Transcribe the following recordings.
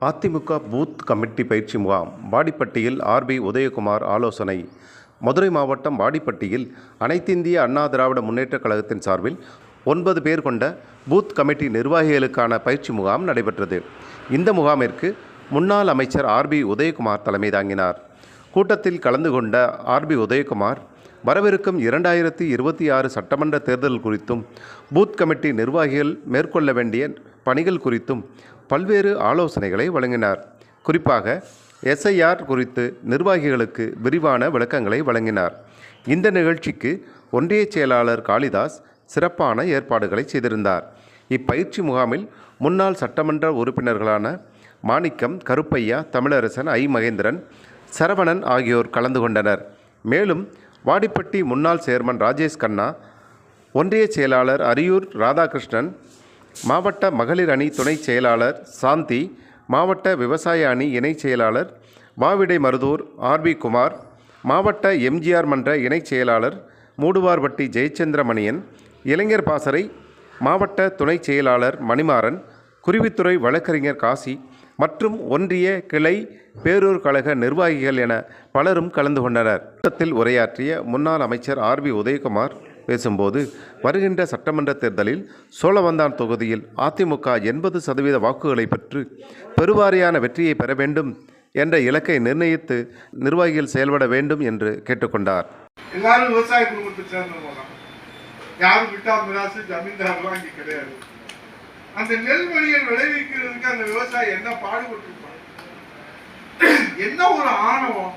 AIADMK booth committee பயிற்சி முகாம் வாடிப்பட்டியில் RB Udhayakumar ஆலோசனை. மதுரை மாவட்டம் வாடிப்பட்டியில் அனைத்திந்திய அண்ணா திராவிட முன்னேற்றக் கழகத்தின் சார்பில் ஒன்பது பேர் கொண்ட பூத் கமிட்டி நிர்வாகிகளுக்கான பயிற்சி முகாம் நடைபெற்றது. இந்த முகாமிற்கு முன்னாள் அமைச்சர் ஆர்பி உதயகுமார் தலைமை தாங்கினார். கூட்டத்தில் கலந்து கொண்ட ஆர்பி உதயகுமார் வரவிருக்கும் இரண்டாயிரத்தி இருபத்தி ஆறு சட்டமன்ற தேர்தல் குறித்தும் பூத் கமிட்டி நிர்வாகிகள் மேற்கொள்ள வேண்டிய பணிகள் குறித்தும் பல்வேறு ஆலோசனைகளை வழங்கினார். குறிப்பாக எஸ்ஐஆர் குறித்து நிர்வாகிகளுக்கு விரிவான விளக்கங்களை வழங்கினார். இந்த நிகழ்ச்சிக்கு ஒன்றிய செயலாளர் காளிதாஸ் சிறப்பான ஏற்பாடுகளை செய்திருந்தார். இப்பயிற்சி முகாமில் முன்னாள் சட்டமன்ற உறுப்பினர்களான மாணிக்கம் கருப்பையா தமிழரசன் ஐ. மகேந்திரன் சரவணன் ஆகியோர் கலந்து கொண்டனர். மேலும் வாடிப்பட்டி முன்னாள் சேர்மன் ராஜேஷ் கண்ணா ஒன்றிய செயலாளர் அரியூர் ராதாகிருஷ்ணன் மாவட்ட மகளிர் அணி துணை செயலாளர் சாந்தி மாவட்ட விவசாய அணி இணைச் செயலாளர் வாவிடை மருதூர் ஆர்பி குமார் மாவட்ட எம்ஜிஆர் மன்ற இணைச் செயலாளர் மூடுவார்பட்டி ஜெயச்சந்திரமணியன் இளைஞர் பாசறை மாவட்ட துணைச் செயலாளர் மணிமாறன் குருவித்துறை வழக்கறிஞர் காசி மற்றும் ஒன்றிய கிளை பேரூர் கழக நிர்வாகிகள் என பலரும் கலந்து கொண்டனர். கூட்டத்தில் உரையாற்றிய முன்னாள் அமைச்சர் ஆர்பி உதயகுமார் பேசும்போது வருகின்ற சட்டமன்ற தேர்தலில் சோழவந்தான் தொகுதியில் அதிமுக எண்பது சதவீத வாக்குகளை பெற்று பெருவாரியான வெற்றியை பெற வேண்டும் என்ற இலக்கை நிர்ணயித்து நிர்வாகிகள் செயல்பட வேண்டும் என்று கேட்டுக்கொண்டார். எல்லாரும் விவசாய குடும்பத்தை சேர்ந்தவங்க. யாரும் விட்டா மிராசு ஜமீன்தார்லாம் இங்கே கிடையாது. அந்த நெல்மணியை விளைவிக்கிறதுக்கு அந்த விவசாயி என்ன பாடுபட்டு என்ன ஒரு ஆணவம்?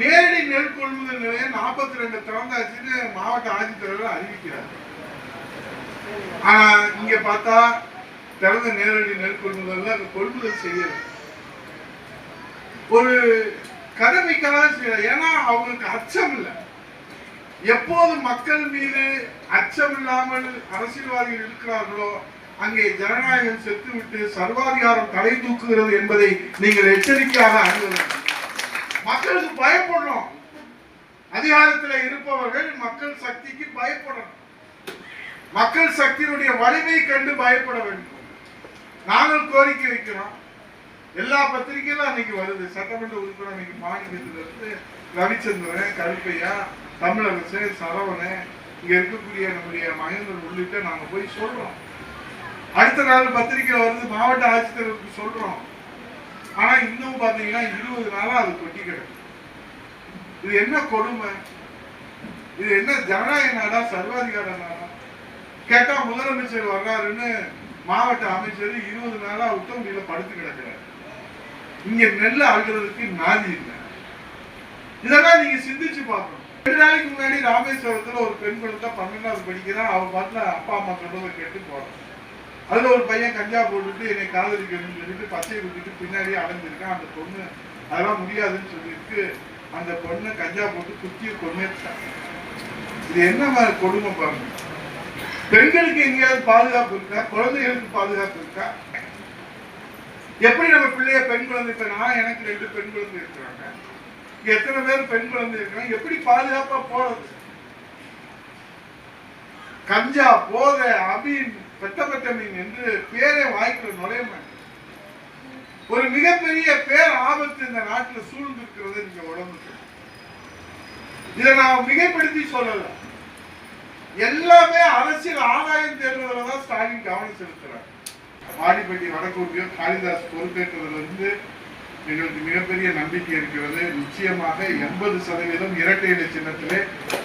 நேர் நேரடி நெல் கொள்முதல் நிலையம் நாற்பத்தி ரெண்டு திறந்தாச்சுன்னு மாவட்ட ஆட்சித்தலைவர் அறிவிக்கிறார். ஆனா இங்க பார்த்தா திறந்த நேரடி நெல் கொள்முதல்ல அந்த கொள்முதல் செய்யல. ஒரு கடமைக்காக ஏன்னா அவங்களுக்கு அச்சம் இல்லை. எப்போது மக்கள் மீது அச்சம் இல்லாமல் அரசியல்வாதிகள் இருக்கிறார்களோ அங்கே ஜனநாயகம் செத்துவிட்டு சர்வாதிகாரம் தலை தூக்குகிறது என்பதை நீங்கள் எச்சரிக்கையாக அறிய மக்களுக்கு பயப்படணும். அதிகாரத்தில் இருப்பவர்கள் மக்கள் சக்திக்கு பயப்படணும். மக்கள் சக்தியினுடைய வலிமை கண்டு பயப்பட வேண்டும். நாங்கள் கோரிக்கை வைக்கிறோம். எல்லா பத்திரிகையிலும் அன்னைக்கு வருது. சட்டமன்ற உறுப்பினர் அன்னைக்கு மாநிலத்திலிருந்து ரவிச்சந்திரன் கருப்பையா தமிழரசு சரவணன் இங்க இருக்கக்கூடிய நம்முடைய மகேந்திரன் உள்ளிட்ட நாங்க போய் சொல்றோம். அடுத்த நாள் பத்திரிக்கை வருது. மாவட்ட ஆட்சித்தலைவருக்கு சொல்றோம். பார்த்தீங்கன்னா இருபது நாளா அது கொட்டி கிடக்கு. இது என்ன கொடுமை? இது என்ன ஜனநாயக நாடா சர்வாதிகார நாடா? கேட்டா முதலமைச்சர் வர்றாருன்னு மாவட்ட அமைச்சர் இருபது நாளா உத்தமடியில படுத்து கிடக்கிறார். இங்க நெல்லை அழுகிறதுக்கு நாதி இல்லை. இதெல்லாம் நீங்க சிந்திச்சு பார்க்கணும். ரெண்டு நாளைக்கு முன்னாடி ராமேஸ்வரத்துல ஒரு பெண் குழந்தை பன்னெண்டாவது படிக்கிறான் அவன் பாட்டுல அப்பா அம்மா சொல்றதை கேட்டு போறான். அதுல ஒரு பையன் கஞ்சா போட்டுட்டு என்னை காதலிக்கணும்னு சொல்லிட்டு பச்சை விட்டுட்டு பின்னாடியே அடைஞ்சிருக்கான் அந்த பொண்ணு அதெல்லாம் முடியாதுன்னு சொல்லிட்டு அந்த பொண்ணை கஞ்சா போட்டு குத்தியை கொண்டுட்டான் இது என்ன மாதிரி கொடுமை பாருங்க. பெண்களுக்கு எங்கேயாவது பாதுகாப்பு இருக்கா? குழந்தைகளுக்கு பாதுகாப்பு இருக்கா? எப்படி நம்ம பிள்ளைய பெண் குழந்தை நான் எனக்கு ரெண்டு பெண் குழந்தை இருக்கிறாங்க. எத்தனை பேர் பெண் குழந்தை இருக்கிறாங்க எப்படி பாதுகாப்பா போறது? கஞ்சா போதை அபீன் பெத்தபெத்தமீன் என்று பேரை வாய்க்குள்ள நுழைய மாட்டேன். ஒரு மிகப்பெரிய பேர் ஆபத்து இந்த நாட்டில் சூழ்ந்திருக்கிறது நீங்க உடம்புக்கு இதை நான் மிகைப்படுத்தி சொல்லல. எல்லாமே அரசியல் ஆதாயம் தேடுறதுல தான் ஸ்டாலின் கவனம் செலுத்துறார். வாடிப்பட்டி வடக்கூட்டில் காளிதாஸ் பொறுப்பேற்றதிலிருந்து எங்களுக்கு மிகப்பெரிய நம்பிக்கை இருக்கிறது. நிச்சயமாக எண்பது சதவீதம் இரட்டை இலை சின்னத்திலே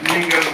நீங்கள்